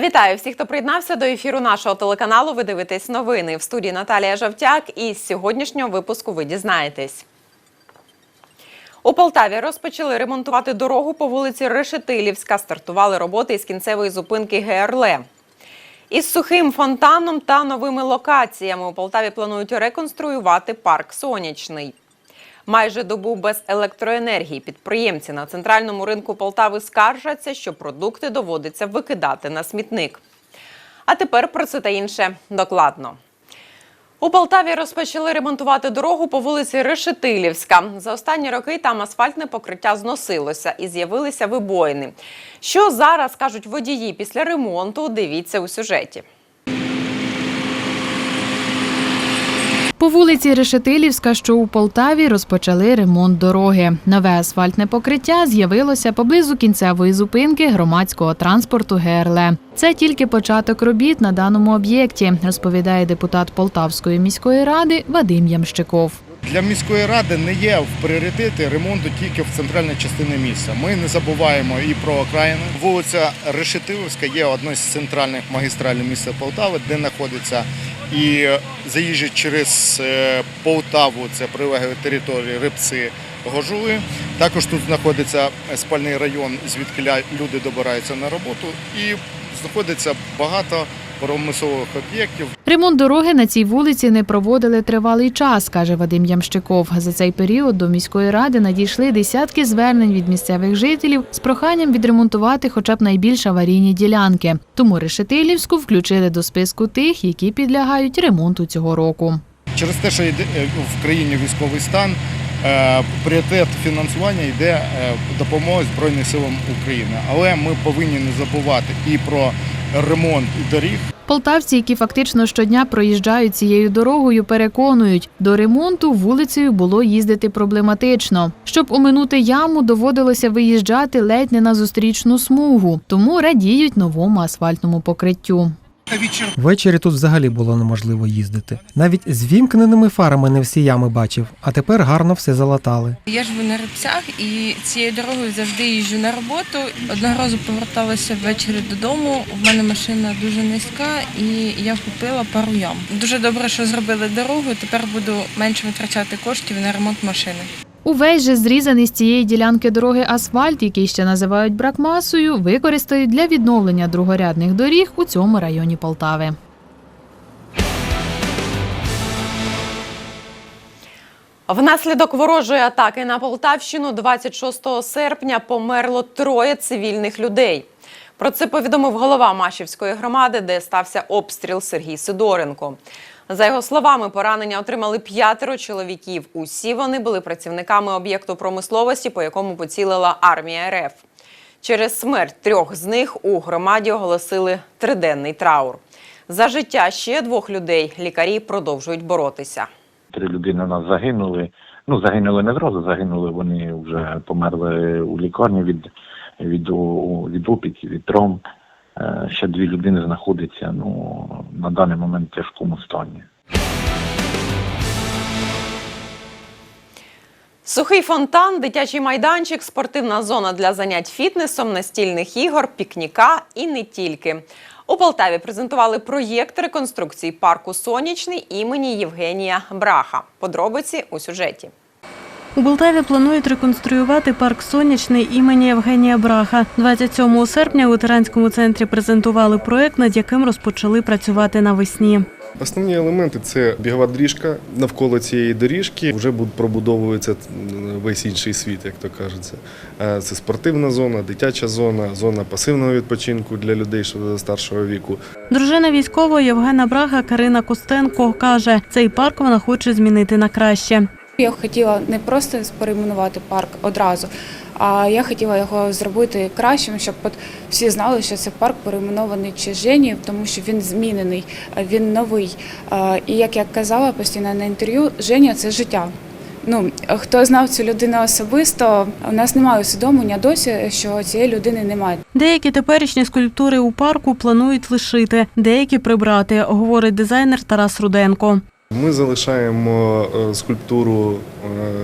Вітаю всіх, хто приєднався до ефіру нашого телеканалу. Ви дивитесь новини в студії Наталія Жовтяк. І з сьогоднішнього випуску ви дізнаєтесь. У Полтаві розпочали ремонтувати дорогу по вулиці Решетилівська. Стартували роботи із кінцевої зупинки ГРЛ. Із сухим фонтаном та новими локаціями у Полтаві планують реконструювати парк Сонячний. Майже добу без електроенергії підприємці на центральному ринку Полтави скаржаться, що продукти доводиться викидати на смітник. А тепер про це та інше докладно. У Полтаві розпочали ремонтувати дорогу по вулиці Решетилівська. За останні роки там асфальтне покриття зносилося і з'явилися вибоїни. Що зараз кажуть водії після ремонту? Дивіться у сюжеті. По вулиці Решетилівська, що у Полтаві, розпочали ремонт дороги. Нове асфальтне покриття з'явилося поблизу кінцевої зупинки громадського транспорту ГРЛ. Це тільки початок робіт на даному об'єкті, розповідає депутат Полтавської міської ради Вадим Ямщиков. Для міської ради не є в пріоритеті ремонту тільки в центральній частині міста. Ми не забуваємо і про окраїни. Вулиця Решетилівська є одною з центральних магістралів міста Полтави, де знаходиться і заїжджають через е, Полтаву, це прилеглі території Рибці. Гожули. Також тут знаходиться спальний район, звідки люди добираються на роботу, і знаходиться багато промислових об'єктів. Ремонт дороги на цій вулиці не проводили тривалий час, каже Вадим Ямщиков. За цей період до міської ради надійшли десятки звернень від місцевих жителів з проханням відремонтувати хоча б найбільш аварійні ділянки. Тому Решетилівську включили до списку тих, які підлягають ремонту цього року. Через те, що йде е, в країні військовий стан, е, пріоритет фінансування йде е, допомога Збройним силам України. Але ми повинні не забувати і про ремонт доріг. Полтавці, які фактично щодня проїжджають цією дорогою, переконують, до ремонту вулицею було їздити проблематично. Щоб оминути яму, доводилося виїжджати ледь не на зустрічну смугу, тому радіють новому асфальтному покриттю. Ввечері тут взагалі було неможливо їздити. Навіть з вімкненими фарами не всі ями бачив, а тепер гарно все залатали. Я живу на рибцях і цією дорогою завжди їжджу на роботу. Одного разу поверталася ввечері додому. У мене машина дуже низька, і я купила пару ям. Дуже добре, що зробили дорогу. Тепер буду менше витрачати коштів на ремонт машини. Увесь же зрізаний з цієї ділянки дороги асфальт, який ще називають бракмасою, використають для відновлення другорядних доріг у цьому районі Полтави. Внаслідок ворожої атаки на Полтавщину 26 серпня померло троє цивільних людей. Про це повідомив голова Машівської громади, де стався обстріл Сергій Сидоренко. За його словами, поранення отримали п'ятеро чоловіків. Усі вони були працівниками об'єкту промисловості, по якому поцілила армія РФ. Через смерть трьох з них у громаді оголосили триденний траур. За життя ще двох людей лікарі продовжують боротися. Три людини у нас загинули. Ну, загинули не зразу, загинули вони вже померли у лікарні від, від, від опіків, від травм. Е, Ще дві людини знаходяться ну, на даний момент в тяжкому стані. Сухий фонтан, дитячий майданчик, спортивна зона для занять фітнесом, настільних ігор, пікніка і не тільки. У Полтаві презентували проєкт реконструкції парку Сонячний імені Євгенія Браха. Подробиці у сюжеті. У Полтаві планують реконструювати парк сонячний імені Євгенія Браха. 27 серпня у ветеранському центрі презентували проект, над яким розпочали працювати навесні. Основні елементи це бігова доріжка. Навколо цієї доріжки вже пробудовується весь інший світ, як то кажеться. Е, Це спортивна зона, дитяча зона, зона пасивного відпочинку для людей старшого віку. Дружина військового Євгена Браха Карина Костенко каже, цей парк вона хоче змінити на краще. Я хотіла не просто перейменувати парк одразу, а я хотіла його зробити кращим, щоб от всі знали, що це парк перейменований чи Жені, тому що він змінений, він новий. І як я казала постійно на інтерв'ю, Женя це життя. Ну, хто знав цю людину особисто, у нас немає усвідомлення досі, що цієї людини немає. Деякі теперішні скульптури у парку планують лишити, деякі прибрати, говорить дизайнер Тарас Руденко. Ми залишаємо е, скульптуру е,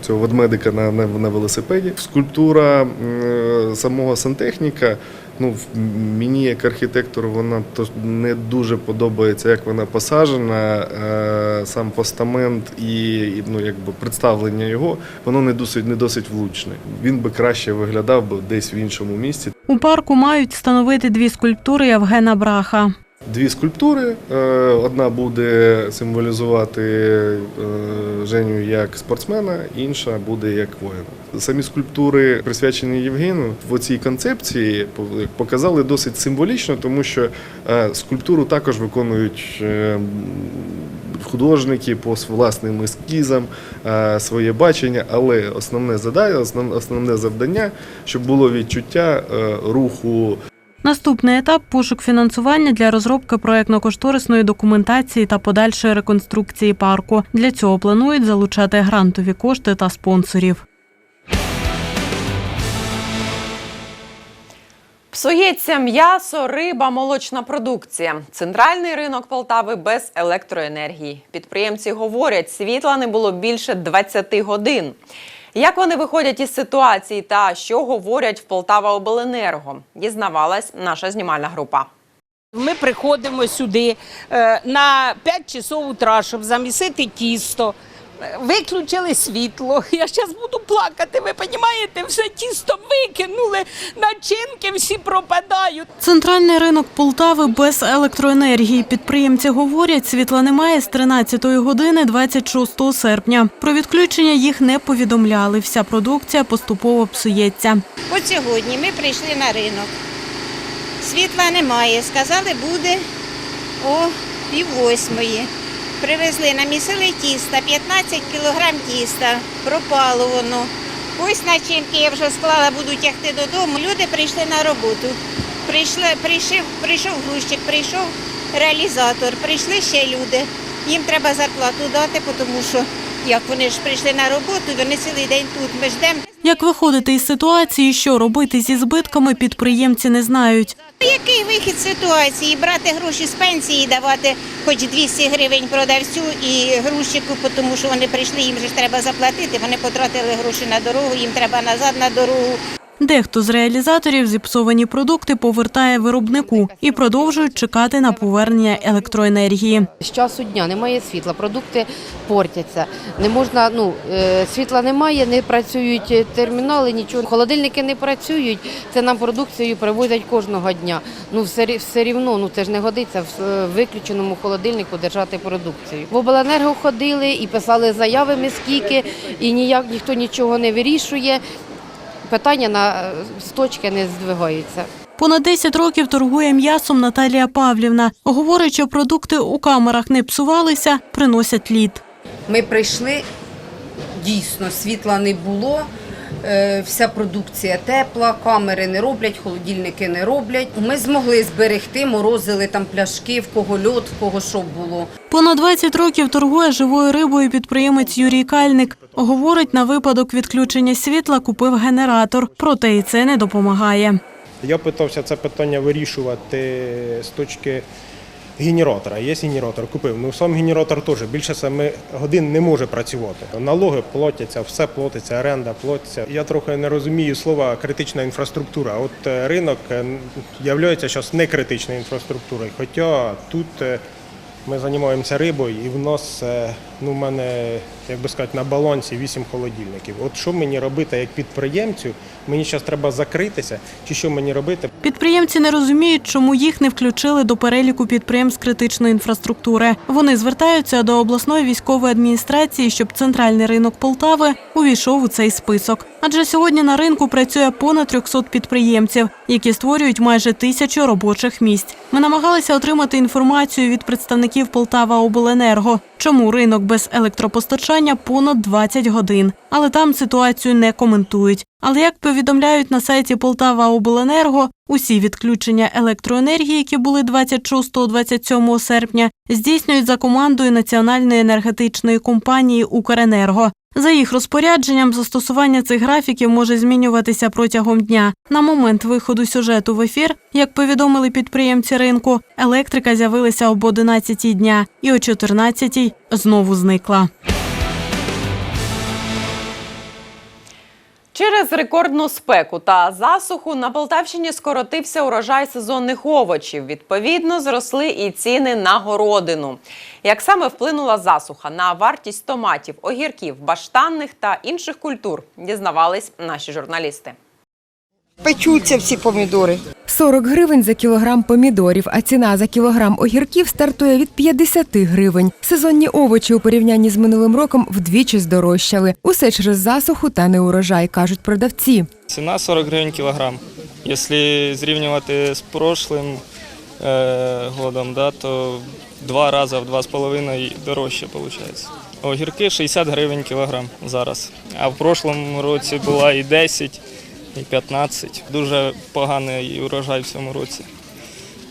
цього ведмедика на, на, велосипеді. Скульптура е, самого сантехніка Ну, мені як архітектору вона то не дуже подобається, як вона посаджена. Сам постамент і, ну, якби представлення його, воно не досить не досить влучне. Він би краще виглядав би десь в іншому місці. У парку мають встановити дві скульптури Євгена Браха. Дві скульптури. Е, Одна буде символізувати е, Женю як спортсмена, інша буде як воїна. Самі скульптури, присвячені Євгену, в цій концепції показали досить символічно, тому що е, скульптуру також виконують художники по власним ескізам, своє бачення, але основне задання, основ- основне завдання, щоб було відчуття руху Наступний етап пошук фінансування для розробки проєктно-кошторисної документації та подальшої реконструкції парку. Для цього планують залучати грантові кошти та спонсорів. Псується м'ясо, риба, молочна продукція. Центральний ринок Полтави без електроенергії. Підприємці говорять, світла не було більше 20 годин. Як вони виходять із ситуації та що говорять в Полтава Обленерго, дізнавалась наша знімальна група. Ми приходимо сюди е, на 5 часов утра, щоб замісити тісто. Виключили світло. Я зараз буду плакати. Ви розумієте, все тісто викинули, начинки всі пропадають. Центральний ринок Полтави без електроенергії. Підприємці говорять, світла немає з 13 години 26 серпня. Про відключення їх не повідомляли. Вся продукція поступово псується. От сьогодні ми прийшли на ринок. Світла немає. Сказали, буде о пів восьмої. Привезли, намісили тіста, 15 кілограм тіста, пропало воно. Ось начинки я вже склала, буду тягти додому. Люди прийшли на роботу. Прийшли, прийшов, прийшов грузчик, прийшов реалізатор, прийшли ще люди. Їм треба зарплату дати, тому що як вони ж прийшли на роботу, вони цілий день тут. Ми ждемо. Як виходити із ситуації, що робити зі збитками, підприємці не знають. Який вихід з ситуації? Брати гроші з пенсії, давати хоч 200 гривень продавцю і грузчику, тому що вони прийшли, їм же ж треба заплатити. Вони потратили гроші на дорогу, їм треба назад на дорогу. Дехто з реалізаторів зіпсовані продукти повертає виробнику і продовжують чекати на повернення електроенергії. З часу дня немає світла, продукти портяться. Не можна, ну е, світла немає, не працюють термінали, нічого. Холодильники не працюють. Це нам продукцію привозять кожного дня. Ну все все рівно, ну це ж не годиться в е, виключеному холодильнику держати продукцію. В обленерго ходили і писали заяви ми скільки, і ніяк ніхто нічого не вирішує. Питання на е, з точки не здвигаються. Понад 10 років торгує м'ясом Наталія Павлівна. Говорить, що продукти у камерах не псувалися, приносять лід. Ми прийшли, дійсно, світла не було, вся продукція тепла, камери не роблять, холодильники не роблять. Ми змогли зберегти, морозили там пляшки, в кого льод, в кого що було. Понад 20 років торгує живою рибою підприємець Юрій Кальник. Говорить, на випадок відключення світла купив генератор, проте і це не допомагає. Я питався це питання вирішувати з точки генератора. Є генератор, купив. Ну сам генератор теж більше 7 годин не може працювати. Налоги платяться, все платиться, оренда платиться. Я трохи не розумію слова критична інфраструктура. От е, ринок є зараз не критичною інфраструктурою. Хоча тут е, ми займаємося рибою, і в нас е, ну, в мене, як би сказати, на балансі 8 холодильників. От що мені робити як підприємцю? Мені зараз треба закритися, чи що мені робити? Підприємці не розуміють, чому їх не включили до переліку підприємств критичної інфраструктури. Вони звертаються до обласної військової адміністрації, щоб центральний ринок Полтави увійшов у цей список. Адже сьогодні на ринку працює понад 300 підприємців, які створюють майже тисячу робочих місць. Ми намагалися отримати інформацію від представників Полтава Обленерго, чому ринок без електропостачання понад 20 годин. Але там ситуацію не коментують. Але як повідомляють на сайті Полтава Обленерго, усі відключення електроенергії, які були 26-27 серпня, здійснюють за командою Національної енергетичної компанії Укренерго. За їх розпорядженням, застосування цих графіків може змінюватися протягом дня. На момент виходу сюжету в ефір, як повідомили підприємці ринку, електрика з'явилася об 11 дня і о 14 знову зникла. Через рекордну спеку та засуху на Полтавщині скоротився урожай сезонних овочів. Відповідно, зросли і ціни на городину. Як саме вплинула засуха на вартість томатів, огірків, баштанних та інших культур, дізнавались наші журналісти. Печуться всі помідори. 40 гривень за кілограм помідорів, а ціна за кілограм огірків стартує від 50 гривень. Сезонні овочі у порівнянні з минулим роком вдвічі здорожчали. Усе через засуху та неурожай, кажуть продавці. Ціна 40 гривень кілограм. Якщо зрівнювати з прошлим е, годом, да, то два рази в два з половиною дорожче виходить. Огірки 60 гривень кілограм зараз. А в прошлому році була і 10, і 15. Дуже поганий урожай в цьому році.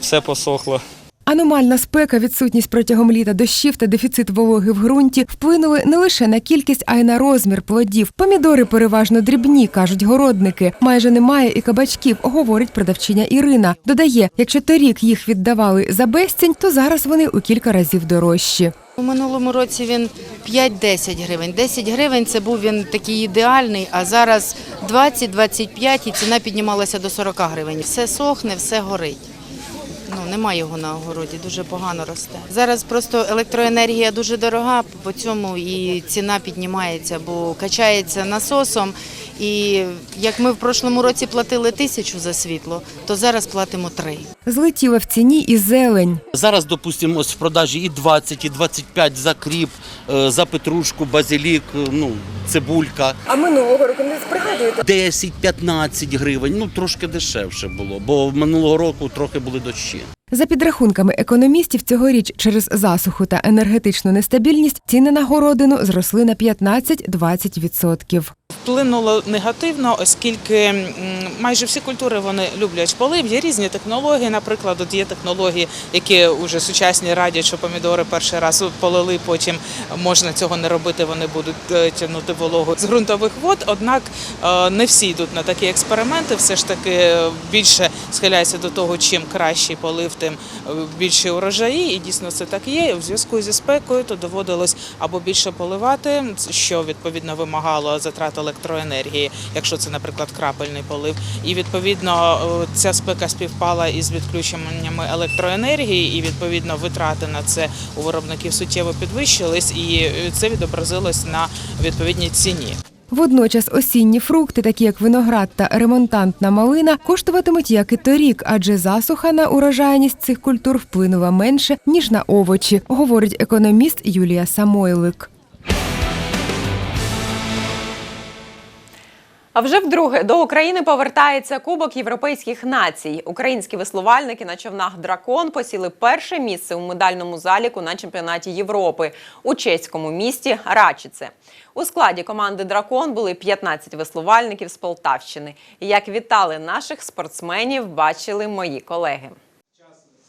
Все посохло. Аномальна спека, відсутність протягом літа дощів та дефіцит вологи в ґрунті вплинули не лише на кількість, а й на розмір плодів. Помідори переважно дрібні, кажуть городники. Майже немає і кабачків, говорить продавчиня Ірина. Додає, якщо торік їх віддавали за безцінь, то зараз вони у кілька разів дорожчі. У минулому році він 5-10 гривень. 10 гривень це був він такий ідеальний, а зараз 20-25 і ціна піднімалася до 40 гривень. Все сохне, все горить. Ну, немає його на огороді, дуже погано росте. Зараз просто електроенергія дуже дорога, по цьому і ціна піднімається, бо качається насосом. І як ми в прошлому році платили тисячу за світло, то зараз платимо три. Злетіла в ціні і зелень. Зараз, допустимо, ось в продажі і 20, і 25 за кріп, е, за петрушку, базилік, е, ну, цибулька. А минулого року не пригадуєте? 10-15 гривень, ну трошки дешевше було, бо минулого року трохи були дощі. За підрахунками економістів, цьогоріч через засуху та енергетичну нестабільність ціни на городину зросли на 15-20%. Вплинуло негативно, оскільки майже всі культури вони люблять полив. Є різні технології. Наприклад, от є технології, які вже сучасні радять, що помідори перший раз полили, потім можна цього не робити. Вони будуть е, тягнути вологу з ґрунтових вод. Однак е, не всі йдуть на такі експерименти. Все ж таки е, більше схиляються до того, чим кращий полив, тим більші урожаї. І дійсно це так є. У зв'язку зі спекою то доводилось або більше поливати, що відповідно вимагало затрат електроенергії, якщо це, наприклад, крапельний полив. І відповідно е, ця спека співпала із відключеннями електроенергії, і відповідно витрати на це у виробників суттєво підвищились, і е, це відобразилось на відповідній ціні. Водночас осінні фрукти, такі як виноград та ремонтантна малина, коштуватимуть як і торік, адже засуха на урожайність цих культур вплинула менше ніж на овочі, говорить економіст Юлія Самойлик. А вже вдруге до України повертається Кубок європейських націй. Українські веслувальники на човнах Дракон посіли перше місце у медальному заліку на чемпіонаті Європи у чеському місті Рачице. У складі команди Дракон були 15 веслувальників з Полтавщини. Як вітали наших спортсменів, бачили мої колеги.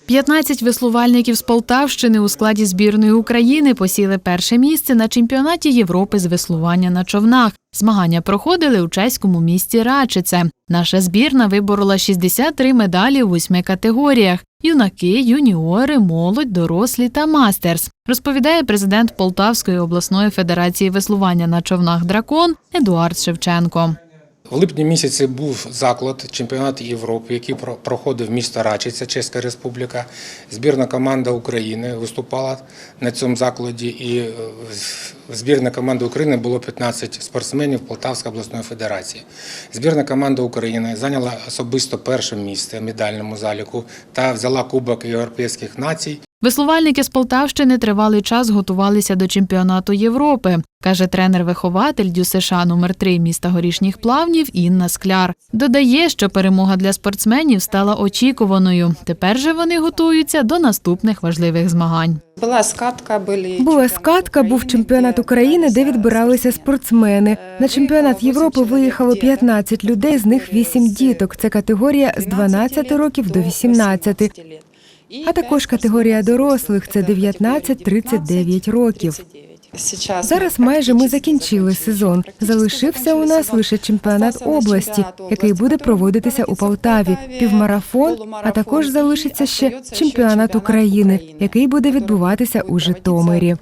15 веслувальників з Полтавщини у складі збірної України посіли перше місце на чемпіонаті Європи з веслування на човнах. Змагання проходили у чеському місті Рачице. Наша збірна виборола 63 медалі у восьми категоріях: юнаки, юніори, молодь, дорослі та мастерс. Розповідає президент Полтавської обласної федерації веслування на човнах Дракон Едуард Шевченко. В липні місяці був заклад чемпіонат Європи, який про- проходив місто Рачиця, Чеська Республіка. Збірна команда України виступала на цьому закладі, і е, збірна команда України було 15 спортсменів Полтавської обласної федерації. Збірна команда України зайняла особисто перше місце в медальному заліку та взяла Кубок європейських націй. Веслувальники з Полтавщини тривалий час готувалися до чемпіонату Європи, каже тренер-вихователь ДЮСШ номер 3 міста Горішніх Плавнів Інна Скляр. Додає, що перемога для спортсменів стала очікуваною. Тепер же вони готуються до наступних важливих змагань. Була скатка, були Була скатка, був чемпіонат України, де відбиралися спортсмени. На чемпіонат Європи виїхало 15 людей, з них 8 діток. Це категорія з 12 років до 18. А також категорія дорослих це 19-39 років. Зараз майже ми закінчили сезон. Залишився у нас лише чемпіонат області, який буде проводитися у Полтаві, півмарафон, а також залишиться ще чемпіонат України, який буде відбуватися у Житомирі.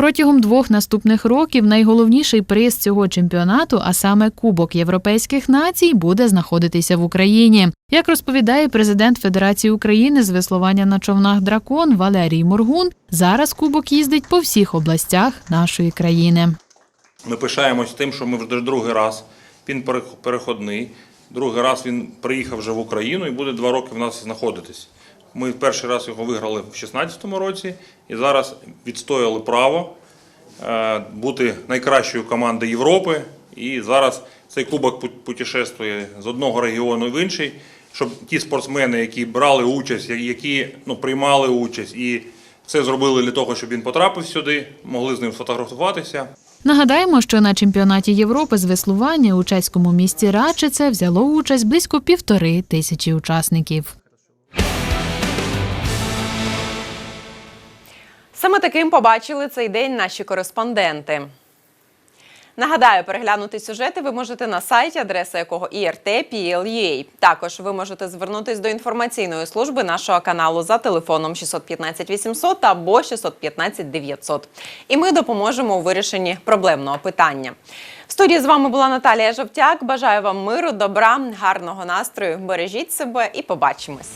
Протягом двох наступних років найголовніший приз цього чемпіонату, а саме Кубок Європейських націй, буде знаходитися в Україні. Як розповідає президент Федерації України з веслування на човнах Дракон Валерій Моргун, зараз кубок їздить по всіх областях нашої країни. Ми пишаємось тим, що ми вже другий раз. Він перех- переходний. Другий раз він приїхав вже в Україну і буде два роки в нас знаходитись. Ми перший раз його виграли в 2016 році і зараз відстояли право е, бути найкращою командою Європи. І зараз цей кубок путешествує з одного регіону в інший, щоб ті спортсмени, які брали участь, які ну, приймали участь і все зробили для того, щоб він потрапив сюди, могли з ним сфотографуватися. Нагадаємо, що на чемпіонаті Європи з веслування у чеському місті Рачице взяло участь близько півтори тисячі учасників. Саме таким побачили цей день наші кореспонденти. Нагадаю, переглянути сюжети ви можете на сайті, адреса якого IRT.PL.UA. Також ви можете звернутись до інформаційної служби нашого каналу за телефоном 615 800 або 615 900. І ми допоможемо у вирішенні проблемного питання. В студії з вами була Наталія Жовтяк. Бажаю вам миру, добра, гарного настрою. Бережіть себе і побачимось.